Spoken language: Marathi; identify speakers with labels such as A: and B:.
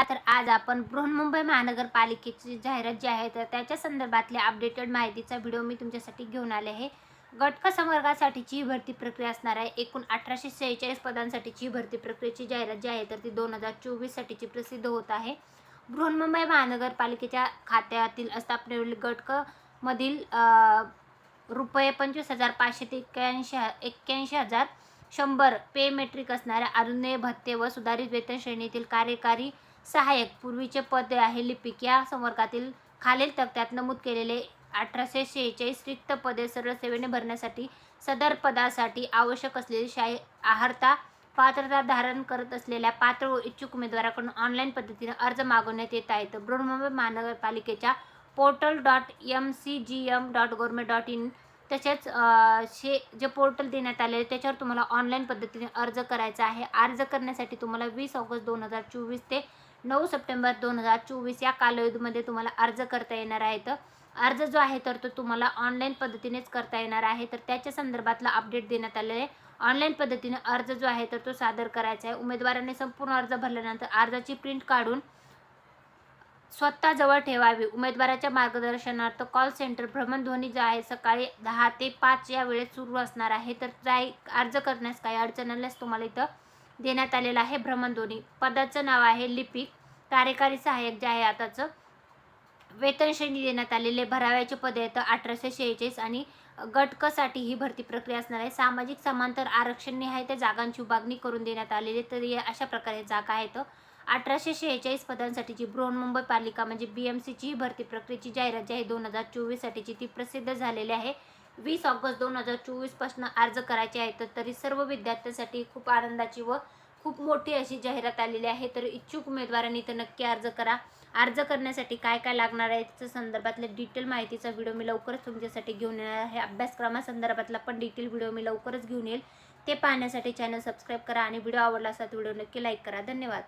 A: चला तर आज आपण बृहन्मुंबई महानगरपालिकेची जाहिरात जी आहे तर त्याच्या संदर्भातल्या अपडेटेड माहितीचा व्हिडिओ मी तुमच्यासाठी घेऊन आले आहे. गटक संवर्गासाठीची ही भरती प्रक्रिया असणार आहे. एकूण अठराशे सेहेचाळीस पदांसाठीची भरती प्रक्रियेची जाहिरात जी आहे तर ती दोन हजार चोवीससाठीची प्रसिद्ध होत आहे. बृहन्मुंबई महानगरपालिकेच्या खात्यातील स्थापनेवरील गटकमधील रुपये पंचवीस हजार पाचशे ते एक्क्याऐंशी एक्क्याऐंशी हजार शंभर पे मेट्रिक असणाऱ्या अनुनय भत्ते व सुधारित वेतन श्रेणीतील कार्यकारी सहाय्यक पूर्वीचे पद आहे लिपिक. या संवर्गातील खालील तक्त्यात नमूद केलेले अठराशे शेहेचाळीस रिक्त पदे सरळ सेवेने भरण्यासाठी सदर पदासाठी आवश्यक असलेली शाही आहारता पात्रता धारण करत असलेल्या पात्र व इच्छुक उमेदवाराकडून ऑनलाईन पद्धतीने अर्ज मागवण्यात येत आहेत. बृहन्मुंबई महानगरपालिकेच्या portal dot M C G M dot government dot in तसेच शे जे पोर्टल देण्यात आले आहे त्याच्यावर तुम्हाला ऑनलाईन पद्धतीने अर्ज करायचा आहे. अर्ज करण्यासाठी तुम्हाला वीस ऑगस्ट दोन हजार चोवीस ते नऊ सप्टेंबर दोन हजार चोवीस या कालावधीमध्ये तुम्हाला अर्ज करता येणार आहे. तर अर्ज जो आहे तर तो तुम्हाला ऑनलाईन पद्धतीनेच करता येणार आहे. तर त्याच्या संदर्भातला अपडेट देण्यात आलेला आहे. ऑनलाईन पद्धतीने अर्ज जो आहे तर तो सादर करायचा आहे. उमेदवाराने संपूर्ण अर्ज भरल्यानंतर अर्जाची प्रिंट काढून स्वतःजवळ ठेवावी. उमेदवाराच्या मार्गदर्शनार्थ कॉल सेंटर भ्रमणध्वनी जे आहे सकाळी दहा ते पाच या वेळेत सुरू असणार आहे. तर जाई अर्ज करण्यास काही अडचण आल्यास तुम्हाला इथं देण्यात आलेलं आहे भ्रमणध्वनी पदाचं नाव आहे लिपिक कार्यकारी सहाय्यक जे आहे आताचं वेतन श्रेणी देण्यात आलेले. भराव्याचे पद आहेत अठराशे शेहेचाळीस आणि गटकसाठी ही भरती प्रक्रिया असणार आहे. सामाजिक समांतर आरक्षण निहाय त्या जागांची विभागणी करून देण्यात आलेली तर या अशा प्रकारे जागा आहेत अठराशे शेहेचाळीस पदांसाठीची बृहन्मुंबई पालिका म्हणजे बी एम सीची ही भरती प्रक्रियेची जाहिरात जी आहे दोन हजार चोवीससाठीची ती प्रसिद्ध झालेली आहे. वीस ऑगस्ट दोन हजार चोवीसपासून अर्ज करायचे आहे तर तरी सर्व विद्यार्थ्यांसाठी खूप आनंदाची व खूप मोठी अशी जाहिरात आलेली आहे. तर इच्छुक उमेदवारांनी तर नक्की अर्ज करा. अर्ज करण्यासाठी काय काय लागणार आहे त्याच्या संदर्भातल्या डिटेल माहितीचा व्हिडिओ मी लवकरच तुमच्यासाठी घेऊन येणार आहे. अभ्यासक्रमासंदर्भातला पण डिटेल व्हिडिओ मी लवकरच घेऊन येईल. ते पाहण्यासाठी चॅनल सबस्क्राईब करा आणि व्हिडिओ आवडला असा व्हिडिओ नक्की लाईक करा. धन्यवाद.